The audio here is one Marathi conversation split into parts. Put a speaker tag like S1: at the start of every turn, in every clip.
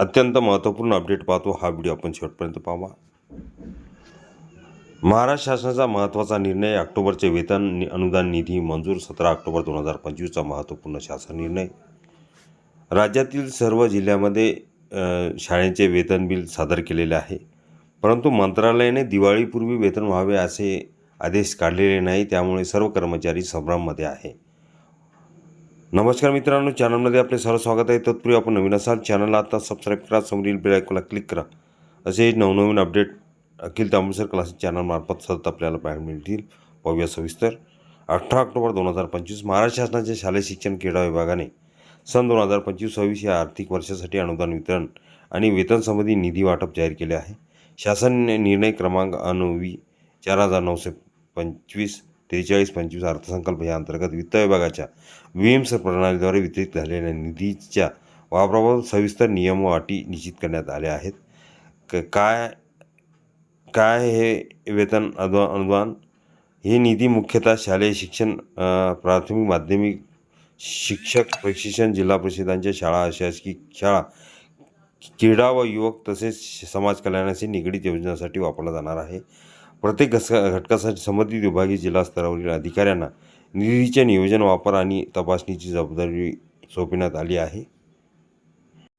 S1: अत्यंत महत्त्वपूर्ण अपडेट पाहतो. हा व्हिडिओ आपण शेवटपर्यंत पाहावा. महाराष्ट्र शासनाचा महत्त्वाचा निर्णय ऑक्टोबरचे वेतन अनुदान निधी मंजूर सतरा ऑक्टोबर दोन हजार पंचवीसचा महत्त्वपूर्ण शासन निर्णय. राज्यातील सर्व जिल्ह्यामध्ये शाळेचे वेतन बिल सादर केलेले आहे. परंतु मंत्रालयाने दिवाळीपूर्वी वेतन व्हावे असे आदेश काढलेले नाही त्यामुळे सर्व कर्मचारी संभ्रममध्ये आहे. नमस्कार मित्रांनो चॅनलमध्ये आपले सर्व स्वागत आहे. तत्पूर्वी आपण नवीन असाल चॅनलला आता सबस्क्राईब करा समोरील बेल क्लिक करा. असे नवनवीन अपडेट अखिल तांबूसर क्लासेस चॅनलमार्फत सतत आपल्याला पाहायला मिळतील. पाहूया सविस्तर. अठरा ऑक्टोबर दोन हजार पंचवीस महाराष्ट्र शासनाच्या शालेय शिक्षण क्रीडा विभागाने सन दोन हजार पंचवीस सव्वीस या आर्थिक वर्षासाठी अनुदान वितरण आणि वेतनसंबंधी निधी वाटप जाहीर केले आहे. शासन निर्णय क्रमांक अनवी चार हजार नऊशे पंचवीस त्रेचाळीस पंचवीस अर्थसंकल्प या अंतर्गत वित्त विभागाच्या विम्स प्रणालीद्वारे वितरित झालेल्या निधीच्या वापराबाबत सविस्तर नियम व अटी निश्चित करण्यात आल्या आहेत. क काय काय हे वेतन अनु अनुदान? हे निधी मुख्यतः शालेय शिक्षण प्राथमिक माध्यमिक शिक्षक प्रशिक्षण जिल्हा परिषदांच्या शाळा शासकीय शाळा क्रीडा व युवक तसेच समाज कल्याणाशी निगडीत योजनांसाठी वापरला जाणार आहे. प्रत्येक घस घटकासाठी संबंधित विभागीय जिल्हा स्तरावरील अधिकाऱ्यांना निधीचे नियोजन वापर आणि तपासणीची जबाबदारी सोपविण्यात आली आहे.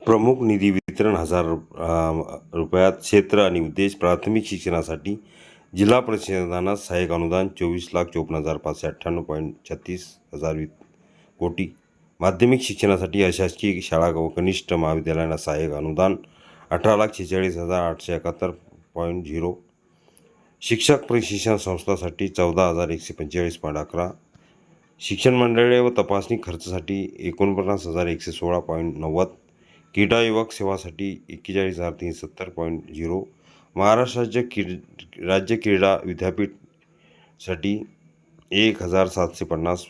S1: प्रमुख निधी वितरण हजार रुपयात क्षेत्र आणि उद्देश प्राथमिक शिक्षणासाठी जिल्हा परिषदांना सहाय्यक अनुदान चोवीस लाख चोपन्न हजार पाचशे अठ्ठ्याण्णव पॉईंट छत्तीस हजार वि कोटी. माध्यमिक शिक्षणासाठी अशासकीय शाळा व कनिष्ठ महाविद्यालयांना सहाय्यक अनुदान अठरा लाख शेहेचाळीस हजार आठशे एकाहत्तर पॉईंट झिरो शिक्षक प्रशिक्षण संस्थासाठी चौदा हजार एकशे पंचेचाळीस पॉईंट अकरा. शिक्षण मंडळे व तपासणी खर्चासाठी एकोणपन्नास हजार एकशे सोळा पॉईंट नव्वद. क्रीडा युवक सेवासाठी एक्केचाळीस हजार तीनशे सत्तर पॉईंट झिरो. महाराष्ट्र राज्य क्री राज्य क्रीडा विद्यापीठसाठी एक हजार सातशे पन्नास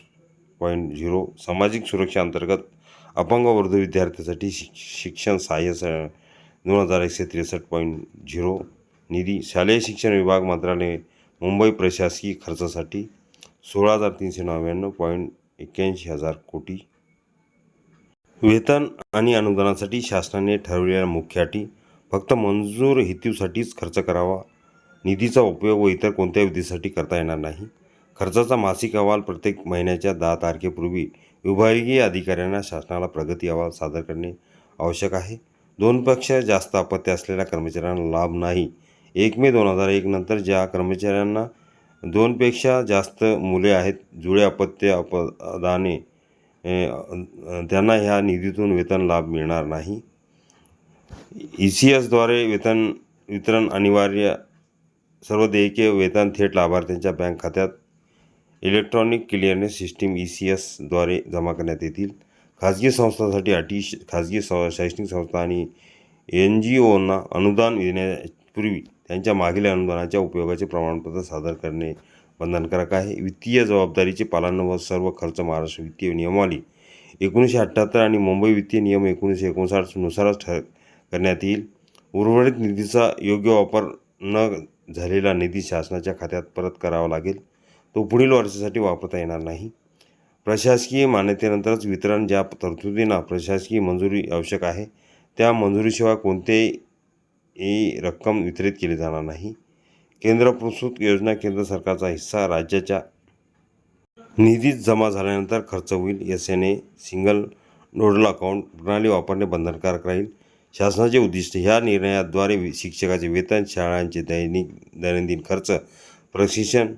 S1: पॉईंट झिरो. सामाजिक सुरक्षा अंतर्गत अपंग वर्ध विद्यार्थ्यासाठी शिक शिक्षण सहाय्य स दोन हजार एकशे त्रेसष्ट पॉईंट झिरो. निधी शालेय शिक्षण विभाग मंत्रालय मुंबई प्रशासकीय खर्चासाठी सोळा हजार तीनशे नव्याण्णव पॉईंट एक्क्याऐंशी हजार कोटी. वेतन आणि अनुदानासाठी शासनाने ठरवलेल्या मुख्य अटी फक्त मंजूर हेतूसाठीच खर्च करावा. निधीचा उपयोग व इतर कोणत्याही विधीसाठी करता येणार नाही. खर्चाचा मासिक अहवाल प्रत्येक महिन्याच्या दहा तारखेपूर्वी विभागीय अधिकाऱ्यांना शासनाला प्रगती अहवाल सादर करणे आवश्यक आहे. दोनपेक्षा जास्त अपत्य असलेल्या कर्मचाऱ्यांना लाभ नाही एक मे दोन हजार एक नंतर ज्या कर्मचाऱ्यांना दोनपेक्षा जास्त मुले आहेत जुळे अपत्य अपदाने त्यांना ह्या निधीतून वेतन लाभ मिळणार नाही. ई सी एसद्वारे वेतन वितरण अनिवार्य सर्व देयके वेतन थेट लाभार्थ्यांच्या बँक खात्यात electronic clearance system E C एसद्वारे जमा करण्यात येतील. खाजगी संस्थांसाठी अटी श- खाजगी स शैक्षणिक संस्था आणि एन जी ओना अनुदान देण्यापूर्वी त्यांच्या मागील अनुदानाच्या उपयोगाचे प्रमाणपत्र सादर करणे बंधनकारक आहे. वित्तीय जबाबदारीचे पालन व सर्व खर्च महाराष्ट्र वित्तीय नियमावली एकोणीसशे अठ्ठ्याहत्तर आणि मुंबई वित्तीय नियम एकोणीसशे एकोणसाठनुसारच ठर करण्यात येईल. उर्वरित निधीचा योग्य वापर न झालेला निधी शासनाच्या खात्यात परत करावा लागेल. तो पुढील वर्षासाठी वापरता येणार नाही. प्रशासकीय मान्यतेनंतरच वितरण ज्या तरतुदींना प्रशासकीय मंजुरी आवश्यक आहे त्या मंजुरीशिवाय कोणतेही ही रक्कम वितरित केली जाणार नाही. केंद्र प्रस्तुत योजना केंद्र सरकारचा हिस्सा राज्याच्या निधीत जमा झाल्यानंतर खर्च होईल. S N A single nodal account प्रणाली वापरणे बंधनकारक राहील. शासनाचे उद्दिष्ट ह्या निर्णयाद्वारे शिक्षकाचे वेतन शाळांचे दैनिक दैनंदिन खर्च प्रशिक्षण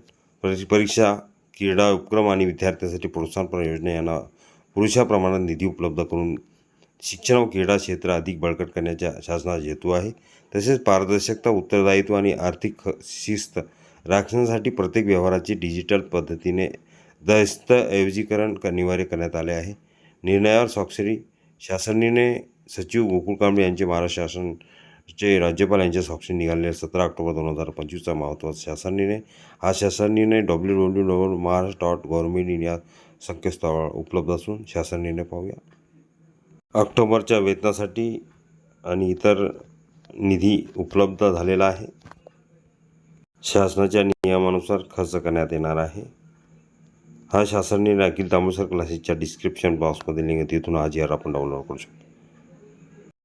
S1: परीक्षा क्रीडा उपक्रम आणि विद्यार्थ्यांसाठी प्रोत्साहन योजना यांना पुरुषा प्रमाणात निधी उपलब्ध करून शिक्षण व क्रीडा क्षेत्र अधिक बळकट करण्याचा शासनाचा हेतू आहे. तसेच पारदर्शकता उत्तरदायित्व आणि आर्थिक ख- शिस्त राखण्यासाठी प्रत्येक व्यवहाराची डिजिटल पद्धतीने दस्तऐवजीकरण अनिवार्य करण्यात आले आहे. निर्णयावर स्वाक्षरी शासनाने सचिव गोकुळ कांबळे यांचे महाराष्ट्र शासनचे राज्यपाल यांच्या स्वाक्षरी निघालेले सतरा ऑक्टोबर दोन हजार पंचवीसचा महत्त्वाचा शासन निर्णय हा शासन निर्णय W W W Maharashtra dot government India संकेतस्थळावर उपलब्ध असून शासन निर्णय पाहूया. ऑक्टोबरच्या वेतनासाठी आणि इतर निधी उपलब्ध झालेला आहे. शासनाच्या नियमानुसार खर्च करण्यात येणार आहे. हा शासनाने निर्णय अखिल तांबूसर क्लासेसच्या डिस्क्रिप्शन बॉक्समध्ये लिंक तिथून तिथून जी आर आपण डाउनलोड करू शकतो.